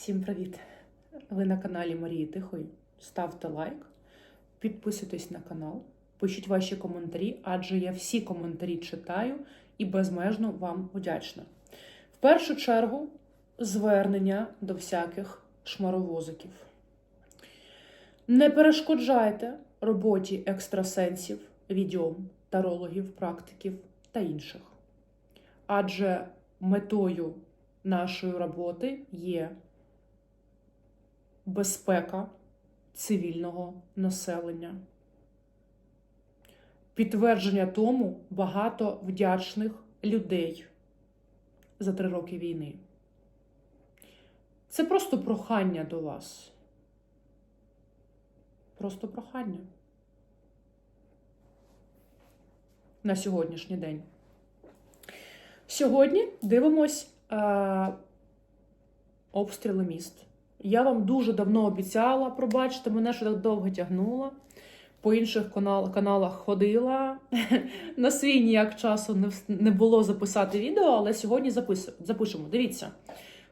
Всім привіт! Ви на каналі Марії Тихої. Ставте лайк, підписуйтесь на канал, пишіть ваші коментарі, адже я всі коментарі читаю і безмежно вам вдячна. В першу чергу звернення до всяких шмаровозиків. Не перешкоджайте роботі екстрасенсів, відьом, тарологів, практиків та інших. Адже метою нашої роботи є безпека цивільного населення. Підтвердження тому багато вдячних людей за три роки війни. Це просто прохання до вас. Просто прохання. На сьогоднішній день. Сьогодні дивимось е, обстріли міст. Я вам дуже давно обіцяла, пробачте, мене що так довго тягнула. По інших канал, каналах ходила. На свій ніяк часу не, не було записати відео, але сьогодні запис, запишемо. Дивіться,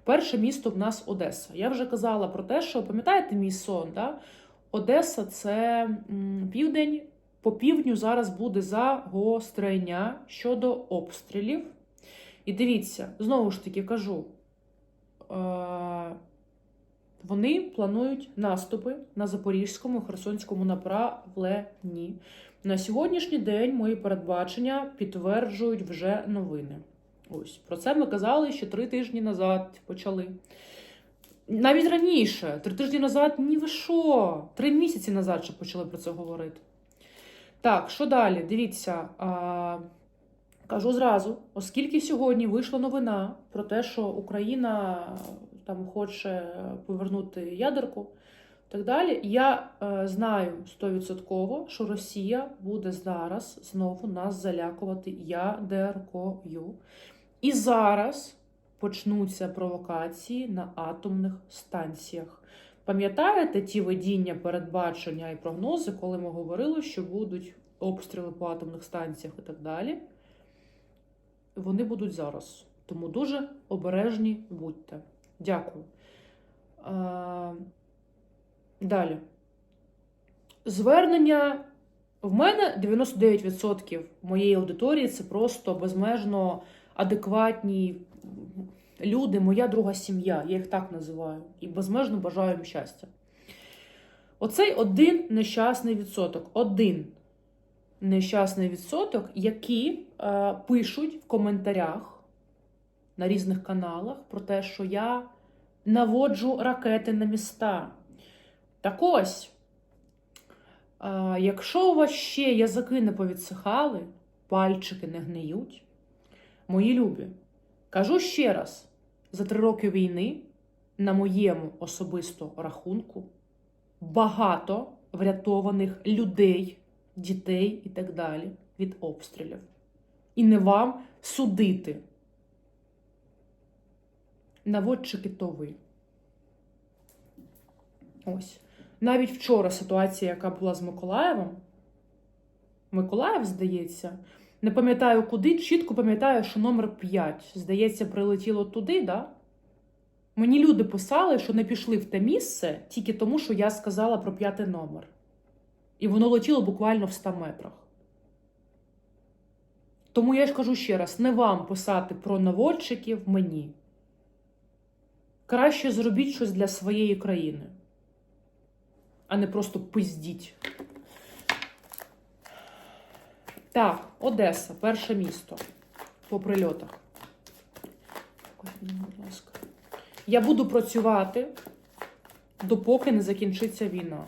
перше місто в нас Одеса. Я вже казала про те, що пам'ятаєте мій сон? Да? Одеса це м, південь. По півдню зараз буде загострення щодо обстрілів. І дивіться, знову ж таки кажу. Е- вони планують наступи на Запорізькому Херсонському направленні. На сьогоднішній день мої передбачення підтверджують вже новини. Ось про це ми казали ще три тижні назад почали. Навіть раніше, три тижні назад, ні ви що, три місяці назад ще почали про це говорити. Так, що далі? Дивіться, а, кажу зразу, оскільки сьогодні вийшла новина про те, що Україна там хоче повернути ядерку. Так далі, я е, знаю стовідсотково, що Росія буде зараз знову нас залякувати ядеркою. І зараз почнуться провокації на атомних станціях. Пам'ятаєте ті видіння, передбачення і прогнози, коли ми говорили, що будуть обстріли по атомних станціях і так далі? Вони будуть зараз. Тому дуже обережні будьте. Дякую. А, далі. Звернення. В мене 99% моєї аудиторії це просто безмежно адекватні люди, моя друга сім'я, я їх так називаю. І безмежно бажаю їм щастя. Оцей один нещасний відсоток. Один нещасний відсоток, які е, пишуть в коментарях на різних каналах про те, що я наводжу ракети на міста. Так ось, якщо у вас ще язики не повідсихали, пальчики не гниють, мої любі, кажу ще раз: за три роки війни на моєму особисто рахунку багато врятованих людей, дітей і так далі від обстрілів. І не вам судити наводчики то ви. Ось. Навіть вчора ситуація, яка була з Миколаєвом, Миколаїв, здається, не пам'ятаю куди, чітко пам'ятаю, що номер 5, здається, прилетіло туди, да? Мені люди писали, що не пішли в те місце тільки тому, що я сказала про п'ятий номер. І воно летіло буквально в 100 метрах. Тому я ж кажу ще раз: не вам писати про наводчиків мені. Краще зробіть щось для своєї країни, а не просто пиздіть. Так, Одеса, перше місто по прильотах. Будь ласка. Я буду працювати, допоки не закінчиться війна.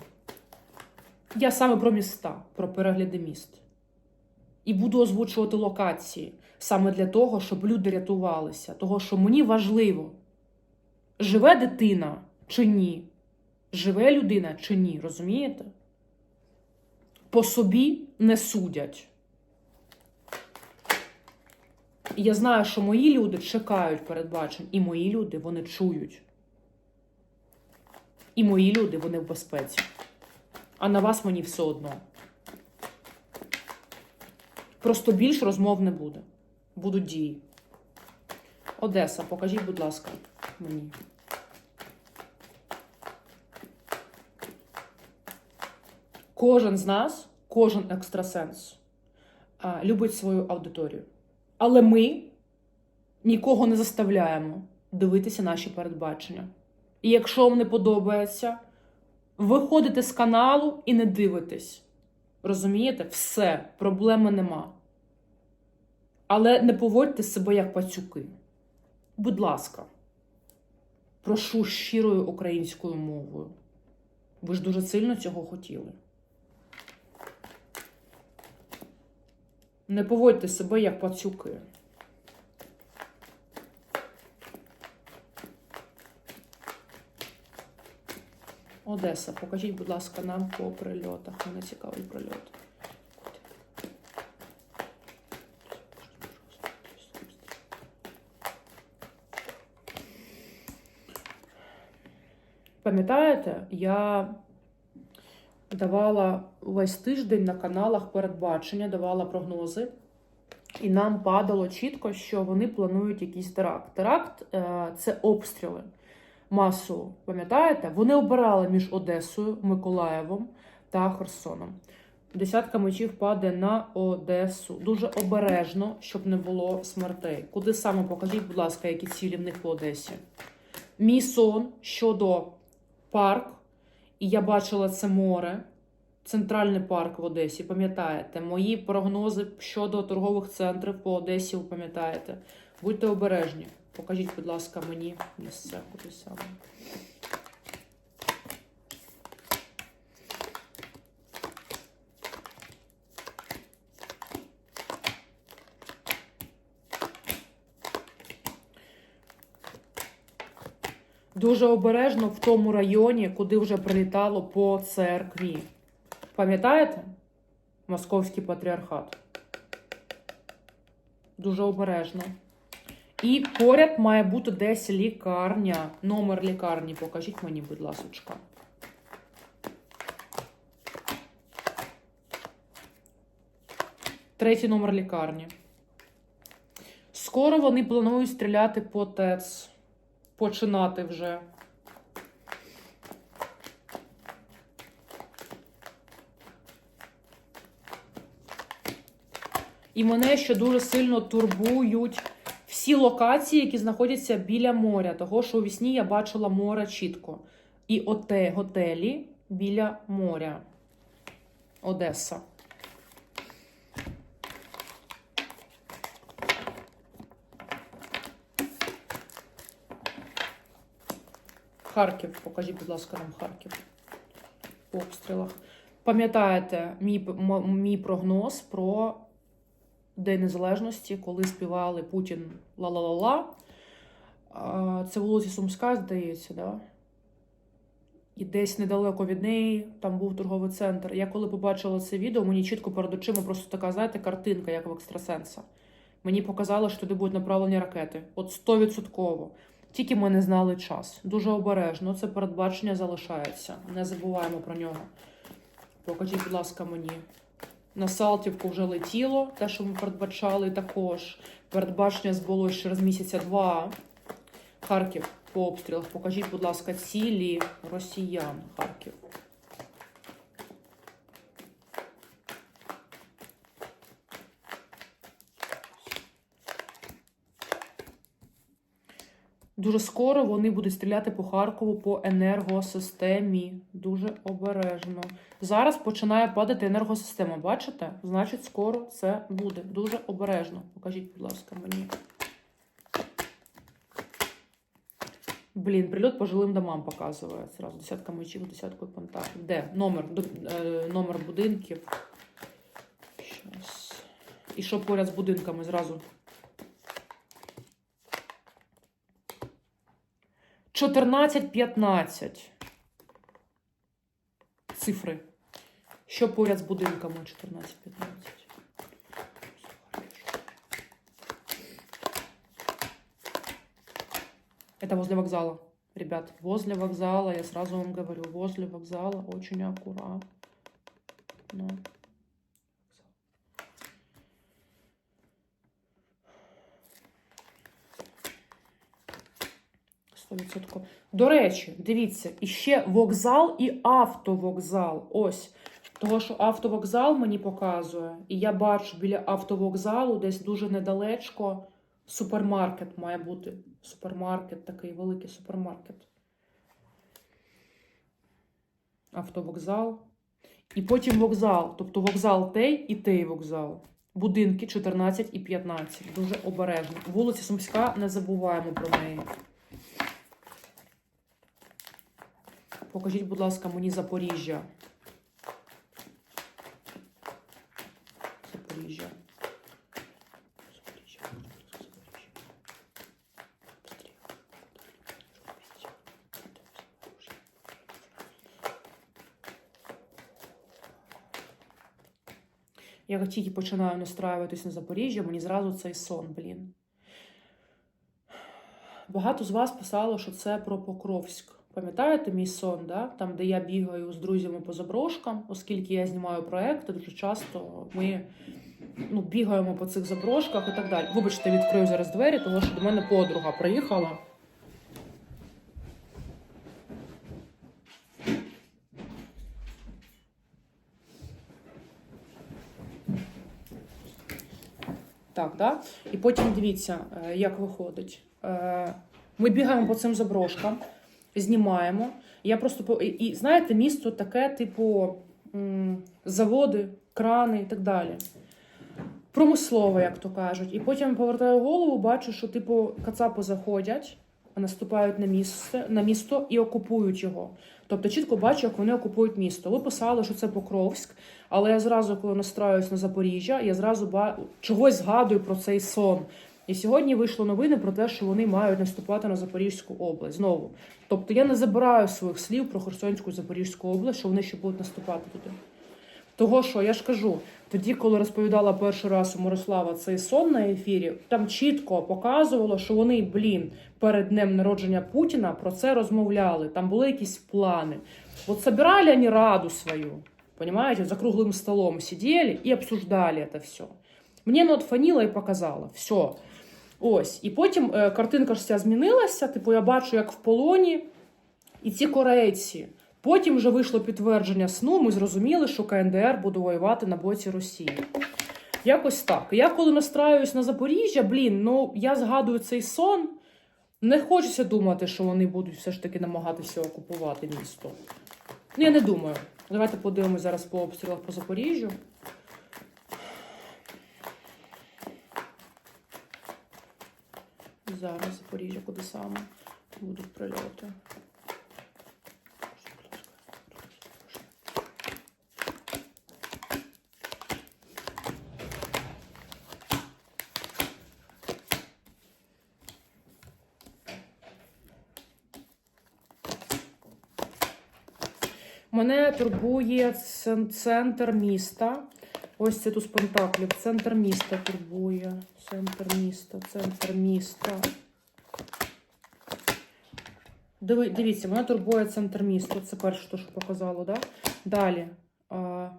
Я саме про міста, про перегляди міст. І буду озвучувати локації саме для того, щоб люди рятувалися. Того, що мені важливо. Живе дитина чи ні? Живе людина чи ні, розумієте? По собі не судять. Я знаю, що мої люди чекають передбачень, і мої люди вони чують. І мої люди вони в безпеці. А на вас мені все одно. Просто більш розмов не буде. Будуть дії. Одеса, покажіть, будь ласка, мені. Кожен з нас, кожен екстрасенс любить свою аудиторію. Але ми нікого не заставляємо дивитися наші передбачення. І якщо вам не подобається, виходите з каналу і не дивитесь. Розумієте? Все, проблеми нема. Але не поводьте себе як пацюки. Будь ласка, прошу щирою українською мовою. Ви ж дуже сильно цього хотіли. Не поводьте себе як пацюки. Одеса, покажіть, будь ласка, нам по прильотах. Мене цікавий прильот. Пам'ятаєте, я давала весь тиждень на каналах передбачення, давала прогнози, і нам падало чітко, що вони планують якийсь теракт. Теракт е, це обстріли масово. Пам'ятаєте? Вони обирали між Одесою, Миколаєвом та Херсоном. Десятка мечів падає на Одесу. Дуже обережно, щоб не було смертей. Куди саме покажіть, будь ласка, які цілі в них по Одесі? Мій сон щодо парк, і я бачила це море, центральний парк в Одесі. Пам'ятаєте, мої прогнози щодо торгових центрів по Одесі, ви пам'ятаєте. Будьте обережні. Покажіть, будь ласка, мені місце куди саме. Дуже обережно в тому районі, куди вже прилітало по церкві. Пам'ятаєте? Московський патріархат. Дуже обережно. І поряд має бути десь лікарня. Номер лікарні покажіть мені, будь ласочка. Третій номер лікарні. Скоро вони планують стріляти по ТЕЦ. Починати вже. І мене ще дуже сильно турбують всі локації, які знаходяться біля моря. Того, що у вісні я бачила море чітко. І оте готелі біля моря. Одеса. Харків, покажіть, будь ласка, нам Харків по обстрілах. Пам'ятаєте мій, мій прогноз про День Незалежності, коли співали Путін ла-ла-ла-ла. Це вулиця Сумська, здається, да? І десь недалеко від неї там був торговий центр. Я коли побачила це відео, мені чітко перед очима просто така, знаєте, картинка, як в екстрасенса. Мені показало, що туди будуть направлені ракети. От стовідсотково. Тільки ми не знали час. Дуже обережно. Це передбачення залишається. Не забуваємо про нього. Покажіть, будь ласка, мені. На Салтівку вже летіло, те, що ми передбачали також. Передбачення збулось через місяця два. Харків по обстрілах. Покажіть, будь ласка, цілі росіян. Харків. Дуже скоро вони будуть стріляти по Харкову по енергосистемі. Дуже обережно. Зараз починає падати енергосистема. Бачите? Значить, скоро це буде. Дуже обережно. Покажіть, будь ласка, мені. Блін, прильот по жилим домам показує. Зразу десятка мечів, десяткою пентаклів. Де? Номер, е, номер будинків. Щас. І що поряд з будинками зразу? 14-15. Цифри. Що поряд з будинками 14-15? Это возле вокзала. Ребят, возле вокзала, я сразу вам говорю, возле вокзала очень аккуратно. Сто відсотків. До речі, дивіться, іще вокзал і автовокзал. Ось Того, що автовокзал мені показує, і я бачу біля автовокзалу десь дуже недалечко супермаркет має бути. Супермаркет, такий великий супермаркет. Автовокзал. І потім вокзал. Тобто вокзал той і той вокзал. Будинки 14 і 15. Дуже обережно. Вулиця Сумська, не забуваємо про неї. Покажіть, будь ласка, мені Запоріжжя. Запоріжжя. Я тільки починаю настраюватись на Запоріжжя, мені зразу цей сон, блін. Багато з вас писало, що це про Покровськ. Пам'ятаєте мій сон, да? там, де я бігаю з друзями по заброшкам, оскільки я знімаю проекти, дуже часто ми ну, бігаємо по цих заброшках і так далі. Вибачте, відкрию зараз двері, тому що до мене подруга приїхала. Так, да? І потім дивіться, е, як виходить. Е, Ми бігаємо по цим заброшкам, знімаємо. Я просто по... і, знаєте, місто таке, типу, заводи, крани і так далі. Промислове, як то кажуть. І потім повертаю голову, бачу, що типу кацапи заходять, наступають на місце на місто і окупують його. Тобто чітко бачу, як вони окупують місто. Ви писали, що це Покровськ, але я зразу, коли настраюсь на Запоріжжя, я зразу ба... чогось згадую про цей сон. І сьогодні вийшло новини про те, що вони мають наступати на Запорізьку область знову. Тобто я не забираю своїх слів про Херсонську Запорізьку область, що вони ще будуть наступати туди. Того, що я ж кажу, тоді, коли розповідала перший раз у Мирослава цей сон на ефірі, там чітко показувало, що вони, блін, перед днем народження Путіна про це розмовляли. Там були якісь плани. От собирали вони раду свою, понимаете, за круглым столом сидели і обсуждали це все. Мені ну, от фаніла і показала. Все. Ось. І потім е, картинка ж ця змінилася. Типу, я бачу, як в полоні, і ці корейці. Потім вже вийшло підтвердження сну. Ми зрозуміли, що КНДР буде воювати на боці Росії. Якось так. Я коли настраююсь на Запоріжжя, блін, ну я згадую цей сон. Не хочеться думати, що вони будуть все ж таки намагатися окупувати місто. Ну, я не думаю. Давайте подивимось зараз по обстрілах по Запоріжжю. Зараз Запоріжжя, куди саме будуть прильоти. Мене турбує центр міста. Ось це тут з пентаклів. Центр міста турбує. Центр міста, центр міста. Дивіться, мене турбує центр міста. Це перше, що показало, да? Далі. А...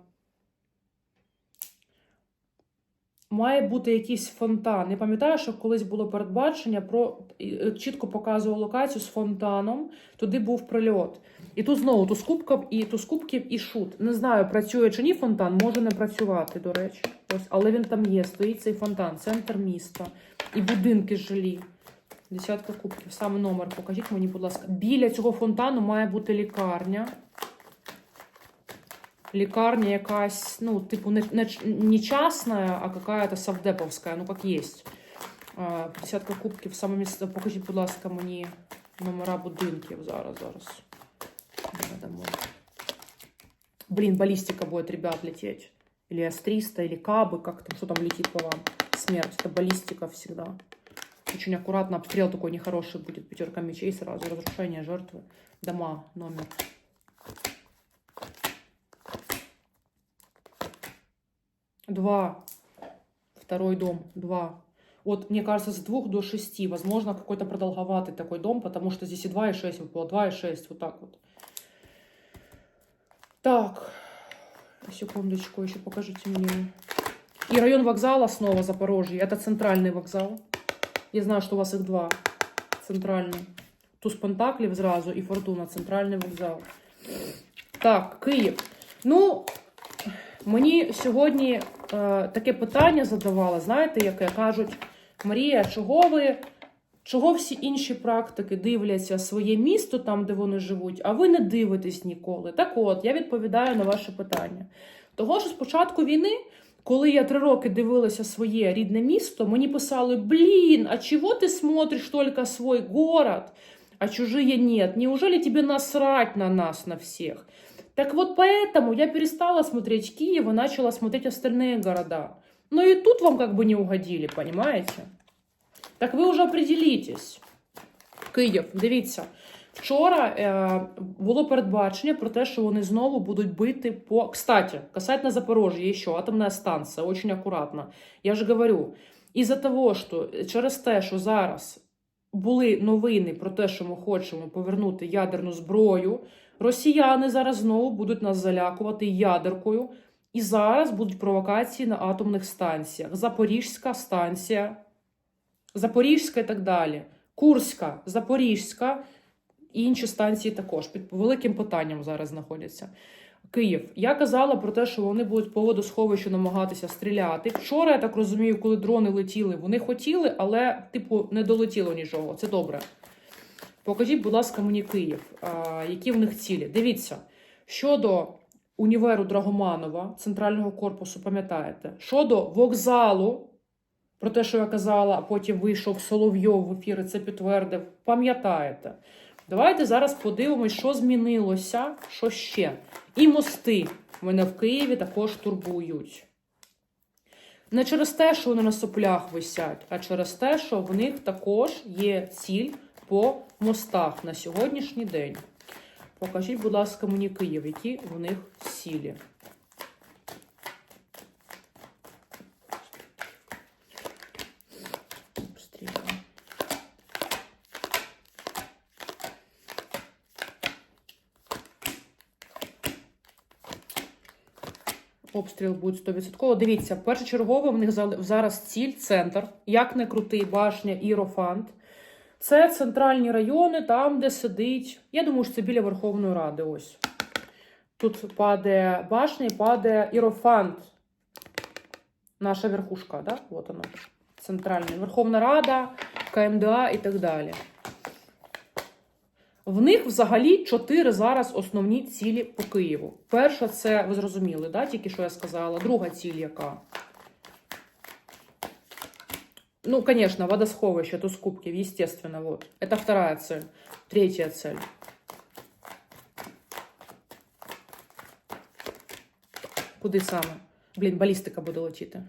Має бути якийсь фонтан. Я пам'ятаю, що колись було передбачення про е, чітко показував локацію з фонтаном. Туди був прильот. І тут знову ту з кубків і ту з кубків і шут. Не знаю, працює чи ні фонтан, може не працювати, до речі. Ось, але він там є. Стоїть цей фонтан, центр міста. І будинки жилі. Десятка кубків. Саме номер покажіть мені, будь ласка. Біля цього фонтану має бути лікарня. Лікарня якась, ну, типу, не, не, не частная, а какая-то совдеповська, ну, як є. А, Десятка кубків, саме місце. Покажіть, будь ласка, мені номера будинків. Зараз, зараз. Домой. Блин, баллистика будет, ребят, лететь. Или С-300, или Кабы, как там, что там летит по вам. Смерть, это баллистика всегда. Очень аккуратно, обстрел такой нехороший будет. Пятерка мечей сразу, разрушение жертвы. Дома, номер. Два. Второй дом, два. Вот, мне кажется, с двух до шести. Возможно, какой-то продолговатый такой дом, потому что здесь и 2, и 6 выпало. 2 и 6, вот так вот. Так, секундочку, еще покажите мне. И район вокзала снова Запорожье. Это центральный вокзал. Я знаю, что у вас их два. Центральный. Туз Пентаклів зразу і Фортуна. Центральний вокзал. Так, Київ. Ну, Мені сьогодні е, таке питання задавали, знаєте, яке кажуть: Марія, чого ви, чого всі інші практики дивляться своє місто там, де вони живуть, а ви не дивитесь ніколи? Так от, я відповідаю на ваше питання. Того, що з початку війни, коли я три роки дивилася своє рідне місто, мені писали: Блін, а чого ти смотриш тільки свій город, а чужие нет? Неужели тебе насрать на нас, на всех? Так вот поэтому я перестала смотреть Киев и начала смотреть остальные города. Но и тут вам как бы не угодили, понимаете? Так ви вже определитесь. Київ, дивіться. Вчора е, було передбачення про те, що вони знову будуть бити по. Кстати, касательно Запорожья, ще атомна станція, очень акуратно. Я ж говорю, із-за того, що через те, що зараз були новини про те, що ми хочемо повернути ядерну зброю, росіяни зараз знову будуть нас залякувати ядеркою. І зараз будуть провокації на атомних станціях. Запорізька станція, Запорізька і так далі. Курська, Запорізька і інші станції також під великим питанням зараз знаходяться. Київ. Я казала про те, що вони будуть по водосховищу намагатися стріляти. Вчора, я так розумію, коли дрони летіли, вони хотіли, але, типу, не долетіло нічого. Це добре. Покажіть, будь ласка, мені Київ, а, які в них цілі. Дивіться, щодо універу Драгоманова, центрального корпусу, пам'ятаєте, щодо вокзалу, про те, що я казала, а потім вийшов Соловйов в ефір це підтвердив, пам'ятаєте. Давайте зараз подивимось, що змінилося, що ще. І мости мене в Києві також турбують. Не через те, що вони на соплях висять, а через те, що в них також є ціль по мостах на сьогоднішній день. Покажіть, будь ласка, мені Київ, які в них цілі. Обстріл буде 100%. Дивіться, першочергово в них зараз ціль, центр, як не крутий, башня, Ірофант. Це центральні райони, там, де сидить. Я думаю, що це біля Верховної Ради. Ось. Тут падає башня і падає Ірофант. Наша верхушка, да? Вот оно. Центральна. Верховна Рада, КМДА і так далі. В них взагалі чотири зараз основні цілі по Києву. Перша це, ви зрозуміли, да, тільки що я сказала. Друга ціль яка? Ну, конечно, водосховище, туз кубків, естественно, вот. Это вторая цель. Третья цель. Куди саме? Блін, балістика буде летіти.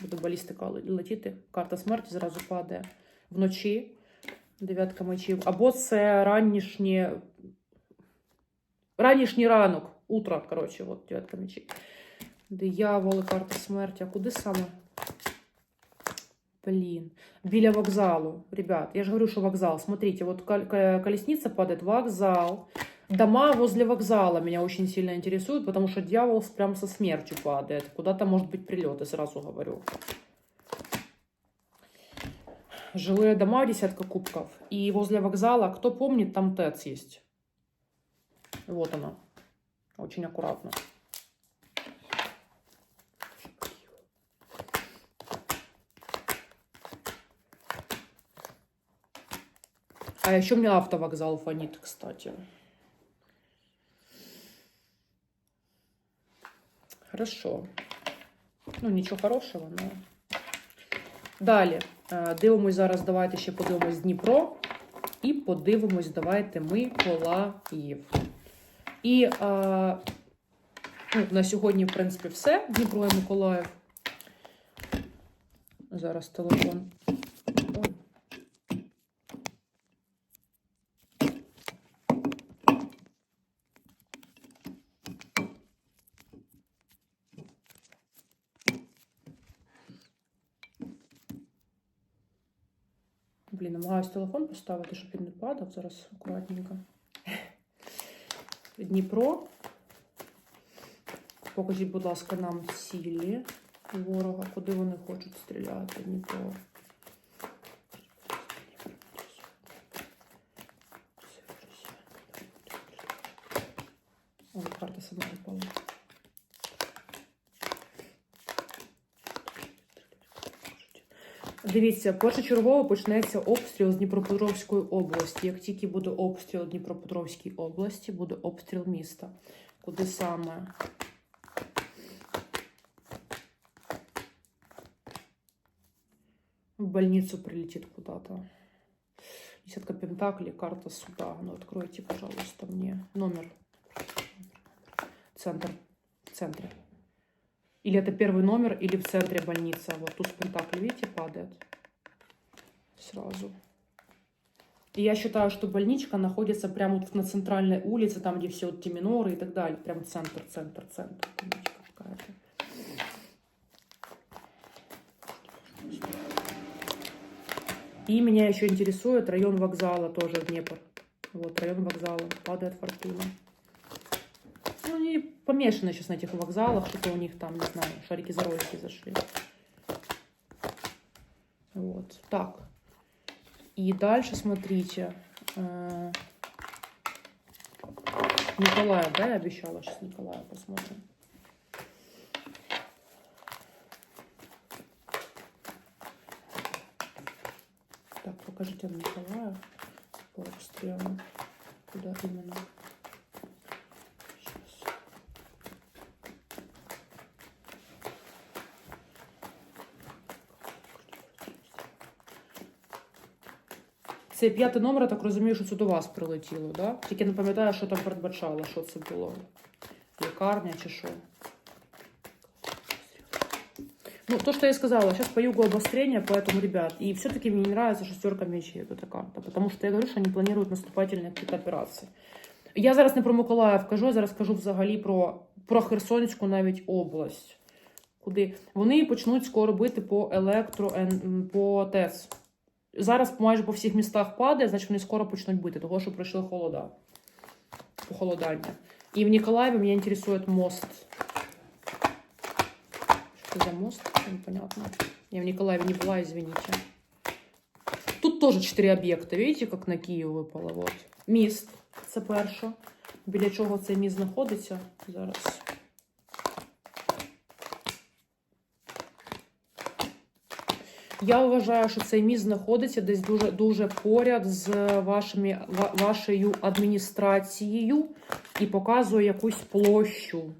Буде балістика летіти. Карта смерті зразу падає вночі. Дев'ятка мечів. Або це ранішнє. Ранішній ранок. Утро, коротше, от дев'ятка мечів. Дияволи, карта смерті. А куди саме? Блин, біля вокзалу. Ребят, я же говорю, что вокзал. Смотрите, вот кол- ко- колесница падает, вокзал. Дома возле вокзала меня очень сильно интересуют, потому что дьявол прям со смертью падает. Куда-то может быть прилет, я сразу говорю. Жилые дома, десятка кубков. И возле вокзала, кто помнит, там ТЭЦ есть. Вот она. Очень аккуратно. А еще мне автовокзал фонит, кстати. Хорошо. Ну, нічого хорошого, но. Далі. Е, Дивимось зараз, давайте ще подивимось Дніпро. І подивимось, давайте Миколаїв. І а, ну, на сьогодні, в принципі, все. Дніпро і Миколаїв. Зараз телефон. Ой. Блін, намагаюсь телефон поставити, щоб він не падав. Зараз акуратненько. Дніпро. Покажіть, будь ласка, нам цілі ворога, куди вони хочуть стріляти. Дніпро. Дивіться, першочергово почнеться обстріл з Дніпропетровської області. Як тільки буде обстріл Дніпропетровської області, буде обстріл міста. Куди саме? В больницу прилетит куда-то. Десятка пентаклей, карта суда. Ну, откройте, пожалуйста, мне номер. Центр. В центре. Или это первый номер, или в центре больница. Вот туз пентаклей, видите, падает. Сразу. И я считаю, что больничка находится прямо вот на центральной улице, там, где все вот те миноры и так далее. Прям центр, центр, центр. Больничка какая-то. И меня еще интересует район вокзала, тоже Днепр. Вот район вокзала. Падает фортуна. Ну, они помешаны сейчас на этих вокзалах, что-то у них там, не знаю, шарики за ролики зашли. Вот, так. И дальше смотрите. э, Николая, да, я обещала? Сейчас Николая посмотрим. Так, покажите нам Николая по. Куда именно? Це п'ятий номер, я так розумію, що це до вас прилетіло, да? Тільки не пам'ятаю, що там передбачало, що це було. Лікарня чи що. Ну, то, что я и сказала, сейчас по югу обострение, поэтому, ребят, и все-таки мне не нравится шестерка мечей, вот эта карта, потому что я говорю, что они планируют наступательные какие-то операции. Я зараз не про Миколаїв кажу, я зараз кажу взагалі про, про Херсонську навіть область, куди вони почнуть скоро бити по електро, ен- по ТЕЦ. Зараз майже по всіх містах падає, значить вони скоро почнуть бити, того що пройшли холода. Похолодання. І в Ніколаєві мене інтересує мост. Что за мост? Непонятно. Я в Николаеве не была, извините. Тут тоже чотири об'єкти. Видите, як на Київ випало? Вот. Міст. Це перше. Біля чого цей міст знаходиться? Зараз. Я вважаю, що цей міст знаходиться десь дуже, дуже поряд з вашими, вашою адміністрацією і показує якусь площу.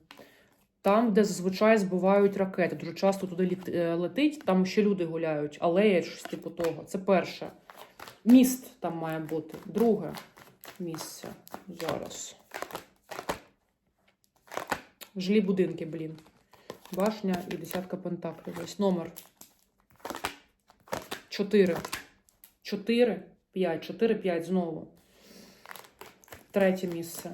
Там, де зазвичай збивають ракети. Дуже часто туди е, летить, там ще люди гуляють, алея, щось типу того. Це перше. Міст там має бути. Друге місце. Зараз. Жилі будинки, блін. Башня і десятка пентаклів. Ось номер. 4. 4, 5, 4, 5 знову. Третє місце.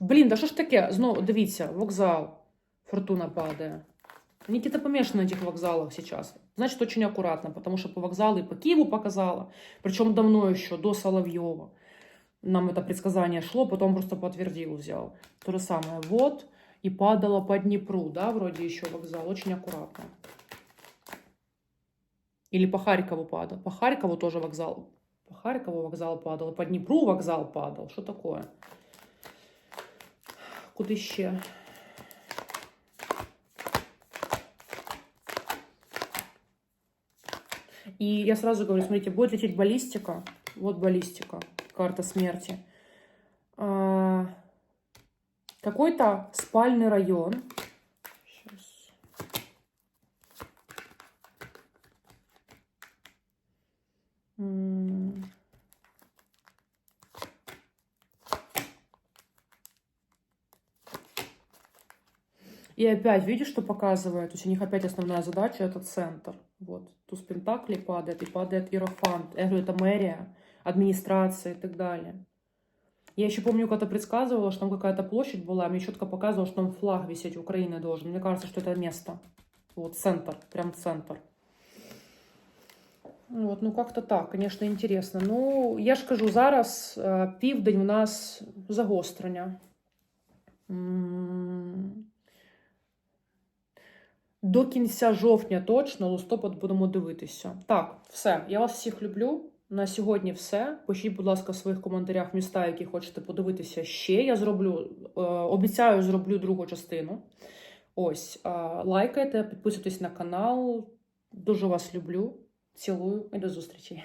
Блін, да що ж таке? Знову дивіться, вокзал. Фортуна падає. Никита помешан на этих вокзалах сейчас. Значит, очень аккуратно, потому что по вокзалу и по Киеву показала. Причем давно еще, до Соловьева. Нам это предсказание шло, потом просто подтвердил, взял. То же самое. Вот. И падало по Днепру, да, вроде еще вокзал. Очень аккуратно. Или по Харькову падал. По Харькову тоже вокзал. По Харькову вокзал падал. По Днепру вокзал падал. Что такое? Куди ще? И я сразу говорю, смотрите, будет лететь баллистика. Вот баллистика, карта смерти. Какой-то спальный район. Сейчас. И опять, видишь, что показывает? То есть у них опять основная задача это центр. Вот. Туз Пентаклей падает, и падает Иерофант. Это мэрия, администрация и так далее. Я еще помню, когда предсказывала, что там какая-то площадь была, мне четко показывало, что там флаг висеть Украины должен. Мне кажется, что это место. Вот, центр, прям центр. Вот, ну как-то так, конечно, интересно. Ну, я ж кажу, зараз е, південь у нас загострення. М. До кінця жовтня точно, листопад будемо дивитися. Так, все. Я вас всіх люблю. На сьогодні все. Пишіть, будь ласка, в своїх коментарях міста, які хочете подивитися ще. Я зроблю, е, обіцяю, зроблю другу частину. Ось, лайкайте, підписуйтесь на канал. Дуже вас люблю. Цілую і до зустрічі.